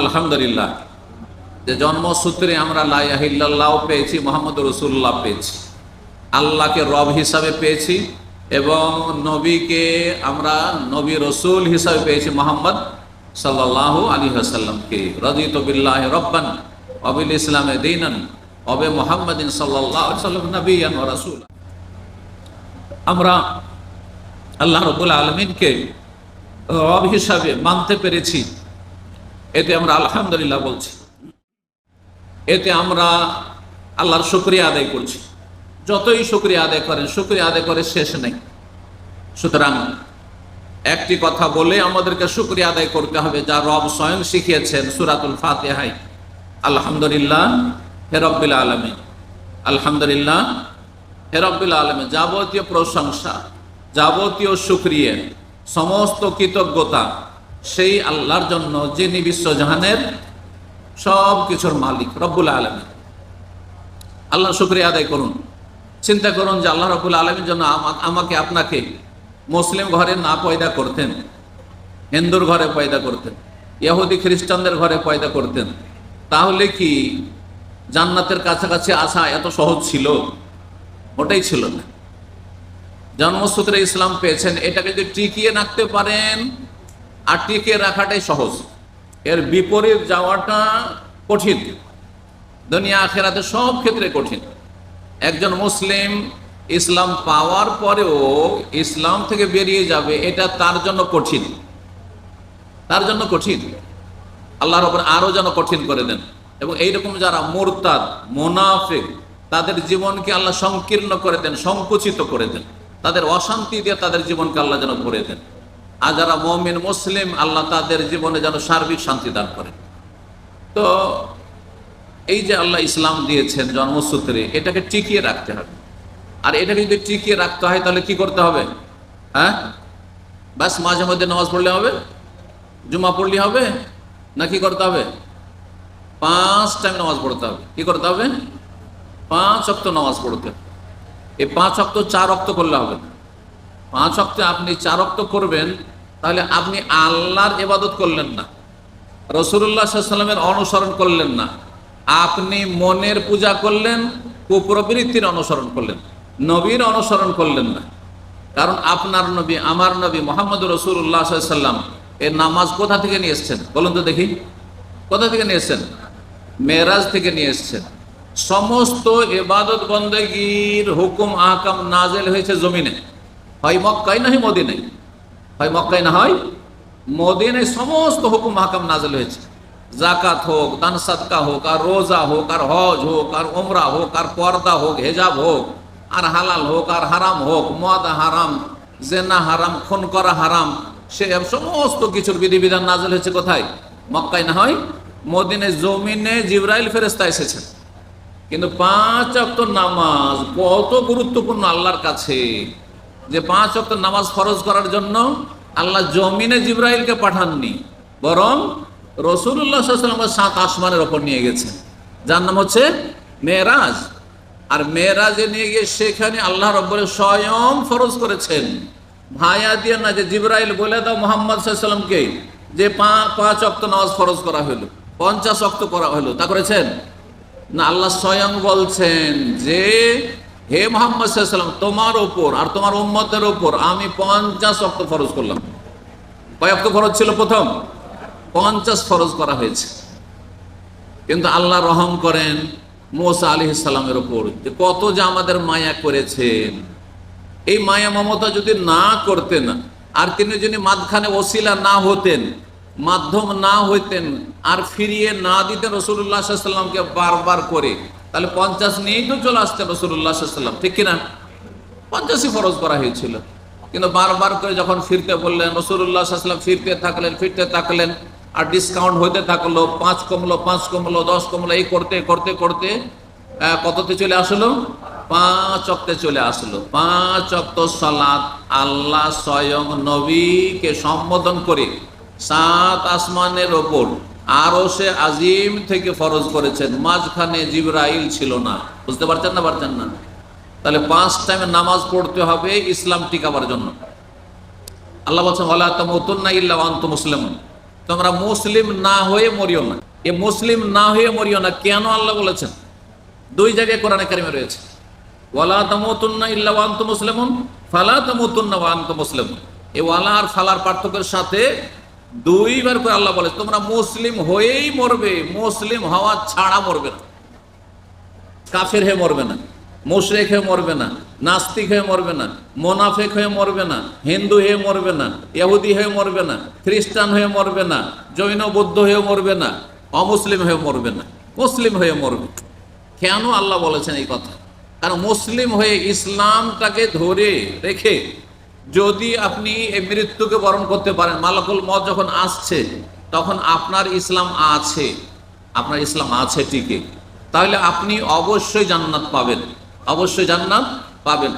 আলহামদুলিল্লাহ। যে জন্মসূত্রে আমরা লাইহিল্লাহ পেয়েছি, মোহাম্মদ রসুল্লাহ পেয়েছি। আল্লাহকে রব হিসাবে পেয়েছি এবং নবীকে আমরা নবী রসুল হিসাবে পেয়েছি মোহাম্মদ সাল্লাহ আলী আসাল্লামকে রজিত বিল্লাহ রব্বান অবিল ইসলামে দিনান অবে মোহাম্মদিন সাল্লাহ সাল্লাম নবীন রসুল। আমরা আল্লাহ রবুল আলমিনকে রব হিসাবে মানতে পেরেছি। এতে আমরা আলহামদুলিল্লাহ বলছি। এতে আমরা আল্লাহর শুক্রিয়া আদায় করছি। যতই শুক্রিয়া আদায় করেন, শুক্রিয়া আদায় করে শেষ নেই। সুতরাং একটি কথা বলে আমাদেরকে শুক্রিয়া আদায় করতে হবে। যা রব স্বয়ং শিখিয়েছেন সুরাতুল ফাতেহাই আলহামদুলিল্লাহ হেরব্বিল আলমী আলহামদুলিল্লাহ হেরব্বিল আলমী যাবতীয় প্রশংসা, যাবতীয় শুক্রিয়া, সমস্ত কৃতজ্ঞতা সেই আল্লাহর জন্য যিনি বিশ্বজাহানের সব কিছুর মালিক, রব্বুল আলমী আল্লাহ শুক্রিয়া আদায় করুন। চিন্তা করুন যে আল্লাহ রব্বুল আলমীর জন্য আমাকে, আপনাকে মুসলিম ঘরে না পয়দা করতেন, হিন্দুর ঘরে পয়দা করতেন, ইহুদি, খ্রিস্টানদের ঘরে পয়দা করতেন, তাহলে কি জান্নাতের কাছাকাছি আসা এত সহজ ছিল? ওটাই ছিল না। জন্মসূত্রে ইসলাম পেয়েছেন, এটাকে যদি টিকিয়ে রাখতে পারেন আর টিকিয়ে রাখাটাই সহজ। এর বিপরীত যাওয়াটা কঠিন। দুনিয়া আখেরাতে সব ক্ষেত্রে কঠিন। একজন মুসলিম ইসলাম পাওয়ার পরেও ইসলাম থেকে বেরিয়ে যাবে, এটা তার জন্য কঠিন। তার জন্য কঠিন। আল্লাহর ওপর আরও যেন কঠিন করে দেন। এবং এইরকম যারা মোরতাদ, মোনাফেক, তাদের জীবনকে আল্লাহ সংকীর্ণ করে দেন, সংকুচিত করে দেন। তাদের অশান্তি দিয়ে তাদের জীবনকে আল্লাহ যেন ভরে দেন। আর যারা মমিন, মুসলিম, আল্লাহ তাদের জীবনে যেন সার্বিক শান্তি দান করেন তো এই যে আল্লাহ ইসলাম দিয়েছেন জন্মসূত্রে, এটাকে টিকিয়ে রাখতে হবে। আর এটাকে যদি টিকিয়ে রাখতে হয়, তাহলে কি করতে হবে? হ্যাঁ? ব্যাস, মাঝে মধ্যে নামাজ পড়লে হবে? জুমা পড়লে হবে? না কি করতে হবে? পাঁচ টাইম নামাজ পড়তে হবে। কি করতে হবে? পাঁচ অক্ত নামাজ পড়তে হবে। এই পাঁচ অক্ত চার অক্ত করলে হবে পাঁচ অক্তে আপনি চার অক্ত করবেন তাহলে আপনি আল্লাহর ইবাদত করলেন না। রসুল্লাহ সাল্লামের অনুসরণ করলেন না। আপনি মনের পূজা করলেন, কুপ্রবৃত্তির অনুসরণ করলেন, নবীর অনুসরণ করলেন না। কারণ আপনার নবী, আমার নবী মোহাম্মদ রসুল্লাহ সাল্লাম এর নামাজ কোথা থেকে নিয়ে এসছেন? বলুন তো দেখি। কোথা থেকে নিয়ে এসছেন? মেরাজ থেকে নিয়ে এসছেন। সমস্ত এবাদত বন্দেগীর হুকুম, আহকাম নাজেল হয়েছে জমিনে। হয় মক্কাই নাহি মদিনায়? হয় মক্কায় না হয়? মদিনায় সমস্ত হুকুম হাকাম নাজল হয়েছে। জাকাত হোক, দান সাদকা হোক, আর রোজা হোক, আর হজ হোক, আর ওমরা হোক, আর পর্দা হোক, হেজাব হোক, আর হালাল হোক, আর হারাম হোক, মদ হারাম, জেনা হারাম, খুন করা হারাম, সে সমস্ত কিছুর বিধিবিধান নাজল হয়েছে কোথায়? মক্কায় না হয়? মদিনে জমিনে জিব্রাইল ফেরেস্তা এসেছেন কিন্তু পাঁচ অক্ত নামাজ কত গুরুত্বপূর্ণ আল্লাহর কাছে। যে পাঁচ অক্ত নামাজ ফরজ করার জন্য আল্লাহ জমিনে জিব্রাইলকে পাঠাননি, বরং রসুল্লাহ সাল্লামকে সাত আসমানের ওপর নিয়ে গেছেন যার নাম হচ্ছে মেয়েরাজ। আর মেয়েরাজে নিয়ে গিয়ে সেখানে আল্লাহ রব্বরে স্বয়ং ফরজ করেছেন। ভাইয়া দিয়ে না যে জিব্রাইল বলে দাও মোহাম্মদ সাল্লামকে যে পাঁচ অক্ত নামাজ ফরজ করা হলো, পঞ্চাশ অক্ত করা হলো। তা করেছেন? না, আল্লাহ স্বয়ং বলছেন যে হে মোহাম্মদ সাল্লাম তোমার ওপর আর তোমার উম্মতের ওপর আমি পঞ্চাশ অক্ত ফরজ করলাম। কয় অক্ত ফরজ ছিল প্রথম? পঞ্চাশ ফরজ করা হয়েছে। কিন্তু আল্লাহ রহম করেন মোসা আলি ইসলামের ওপর যে কত যে আমাদের মায়া করেছেন। এই মায়া মমতা যদি না করতেন, আর তিনি যদি মাঝখানে ওসিলা না হতেন, মাধ্যম না হইতেন, আর ফিরিয়ে না দিতেন রসুল্লাহ সাল্লামকে বারবার করে তাহলে পঞ্চাশ নিয়েই তো চলে আসতেন রসুল্লাহ সাল্লাম ঠিক কিনা? পঞ্চাশই ফরজ করা হয়েছিল। কিন্তু বারবার করে যখন ফিরতে বললেন রসুল্লাহ সাল্লাম ফিরতে থাকলেন ফিরতে থাকলেন, আর ডিসকাউন্ট হইতে থাকল, পাঁচ কমলো পাঁচ কমলো, দশ কমলো, এই করতে করতে করতে কততে চলে আসলো? পাঁচ অক্তে চলে আসলো। পাঁচ অক্ত সালাত আল্লাহ স্বয়ং নবীকে সম্বোধন করে সাত আসমানের ওপর আরও সে আজিম থেকে ফরজ করেছেন। মাঝখানে জিব্রাইল ছিল না। বুঝতে পারছেন না পারছেন না? তাহলে পাঁচ টাইমে নামাজ পড়তে হবে ইসলাম টিকাবার জন্য। আল্লাহ বলছেন ওলা তামুতুন্না আনতুম তোমরা মুসলিম না হয়ে মরিও না। এ মুসলিম না হয়ে মরিও না, কেন আল্লাহ বলেছেন? দুই জায়গায় কোরআনে কারিমে রয়েছে। ওয়ালা তামুতুন্না ইল্লা আনতুম মুসলিমুন, ফালা তামুতুন্না ওয়া আনতুম মুসলিমুন। এই ওয়ালা আর ফালার পার্থক্যের সাথে দুইবার করে আল্লাহ বলে তোমরা মুসলিম হয়েই মরবে মুসলিম হওয়া ছাড়া মরবে না কাফের হয়ে মরবে না মুশরেক হয়ে মরবে না নাস্তিক হয়ে মরবে না মোনাফেক হয়ে মরবে না হিন্দু হয়ে মরবে না ইহুদি হয়ে মরবে না খ্রিস্টান হয়ে মরবে না জৈন বৌদ্ধ হয়ে মরবে না অমুসলিম হয়ে মরবে না মুসলিম হয়ে মরবে কেন আল্লাহ বলেছেন এই কথা কারণ মুসলিম হয়ে ইসলামটাকে ধরে রেখে যদি আপনি মৃত্যুকে বরণ করতে পারেন, মালাকুল মত যখন আসছে, তখন আপনার ইসলাম আছে, আপনার ইসলাম আছে টিকে তাহলে আপনি অবশ্যই জান্নাত পাবেন, অবশ্যই জান্নাত পাবেন।